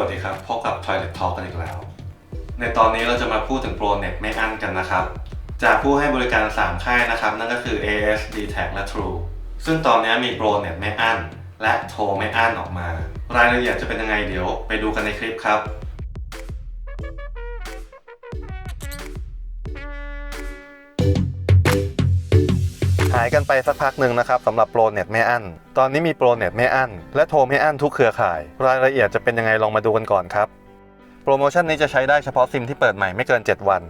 วัสดีครับ พบกับ Toilet Talk กันอีกแล้ว ในตอนนี้เราจะมาพูดถึงโปรเน็ตไม่อั้นกันนะครับ จากผู้ให้บริการ 3 ค่ายนะครับ นั่นก็คือ AS d t a c และ True ซึ่งตอนนี้มีโปรเน็ตไม่อั้น และโทรไม่อั้นออกมา รายละเอียดจะเป็นยังไงเดี๋ยว ไปดูกันในคลิปครับายกันไปสักพักหนึ่งนะครับสำหรับโปรเน็ตไม่อั้น ตอนนี้มีโปรเน็ตไม่อั้น และโทรไม่อั้นทุกเครือข่าย รายละเอียดจะเป็นยังไงลองมาดูกันก่อนครับ โปรโมชั่นนี้จะใช้ได้เฉพาะซิมที่เปิดใหม่ไม่เกิน 7 วัน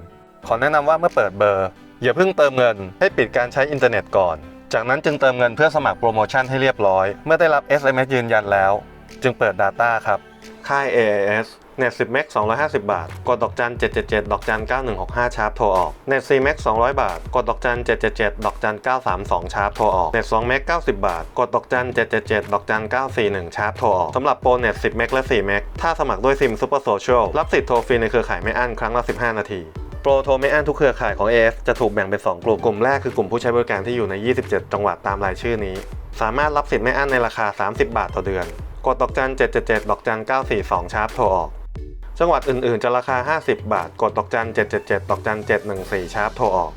ขอแนะนำว่าเมื่อเปิดเบอร์ อย่าเพิ่งเติมเงิน ให้ปิดการใช้อินเทอร์เน็ตก่อน จากนั้นจึงเติมเงินเพื่อสมัครโปรโมชั่นให้เรียบร้อย เมื่อได้รับ SMS ยืนยันแล้ว จึงเปิด Data ครับ ค่าย AIS เน็ต10เมก250บบาท กดดอกจัน777ดเจ็ดเจ็ดดอกจัน9165ชาร์ปโทรออกเน็ต4เมก200บาท กดดอกจัน777ดเจ็ดเจ็ดดอกจัน932ชาร์ปโทรออกเน็ต2เมก90บบาท กดดอกจัน777ดเจ็ดเจ็ดดอกจัน941ชาร์ปโทรออกสำหรับโปรเน็ต10เมกและ4เมกถ้าสมัครด้วยซิม Super Social รับสิทธิ์โทรฟรีในเครือข่ายไม่อั้นครั้งละ15นาทีโปรโทรไม่อั้นทุกเครือข่ายของ AS จะถูกแบ่งเป็น 2 กลุ่ม กลุ่มแรกคือกลุ่มผู้ใช้บริการที่อยู่ใน 27 จังหวัดตามรายชื่อนี้ สามารถรับสิทธิ์ไม่อั้นในราคา 30 บาทต่อเดือน กดดอกจัน 777 ดอกจัน 942 ชาร์ปโทรออก จังหวัดอื่นๆ จะราคา 50 บาท กดดอกจัน 777ดอกจัน 714 ชาร์ปโทรออก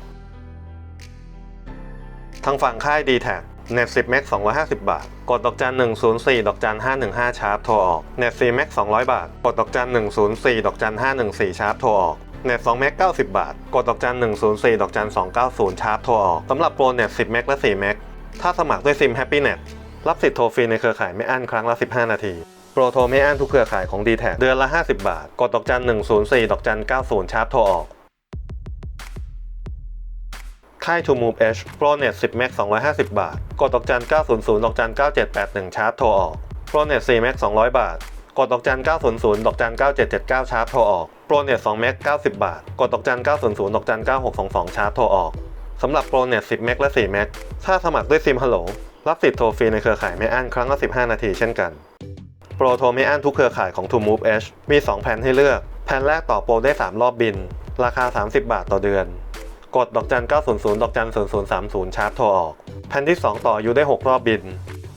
ทางฝั่งค่าย d t แทเน็ต10เมก250 บาท กดดอกจัน 104 ดอกจัน 515 ชาร์ปโทรออก เน็ต4เมก200 บาท กดดอกจัน 104 ดอกจัน 514 ชาร์ปโทรออก เน็ต2เมก90 บาท กดดอกจัน 104 ดอกจัน 290 ชาร์ปโทรออก สำหรับโปรเน็ต10เมกและ4เมกถ้าสมัครด้วยซิม Happy Net รับสิทธิ์โทรฟรีในเครือข่ายไม่อั้นครั้งละ 15 นาที โปรโทรไม่อั้นทุกเครือข่ายของ d t แทเดือนละ 50 บาท กดดอกจัน 104 ดอกจัน 90 ชาร์ปโทรออก ค่าย To Move H Pro Net 10 m a x 250 บาท กดดอกจัน 900 ดอกจัน 9781 ชาร์ปโทรออก Pro Net 4 m a x 200 บาท กดดอกจัน 900 ดอกจัน 9779 ชาร์ปโทรออก Pro Net 2 m a x 90 บาท กดดอกจัน 900 ดอกจัน 9622 ชาร์ปโทรออกสำหรับ Pro Net 10 m a x และ4 m a x ถ้าสมัครด้วยซิม Hello รับสิทธิ์โทรฟรีในเครือข่ายไม่อั้นครั้งละ15 นาทีเช่นกัน รโทรไม่อั้นทุกเครือข่ายของ To Move H มี 2 แผนให้เลือก แผนแรกต่อโปรได้ 3 รอบบิน ราคา 30 บาทต่อเดือน กดดอกจัน 900 ดอกจัน 0030 ชาร์ปโทรออก แผนที่ 2 ต่ออยู่ได้ 6 รอบบิน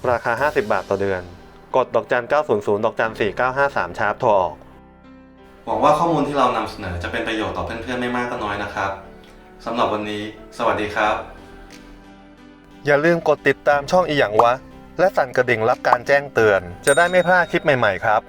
ราคา 50 บาทต่อเดือน กดดอกจัน 900 ดอกจัน 4953 ชาร์ปโทรออก หวังว่าข้อมูลที่เรานำเสนอจะเป็นประโยชน์ต่อเพื่อนๆไม่มากก็น้อยนะครับสำหรับวันนี้ สวัสดีครับ อย่าลืมกดติดตามช่องอีหยังวะ และสั่นกระดิ่งรับการแจ้งเตือน จะได้ไม่พลาดคลิปใหม่ ๆ ครับ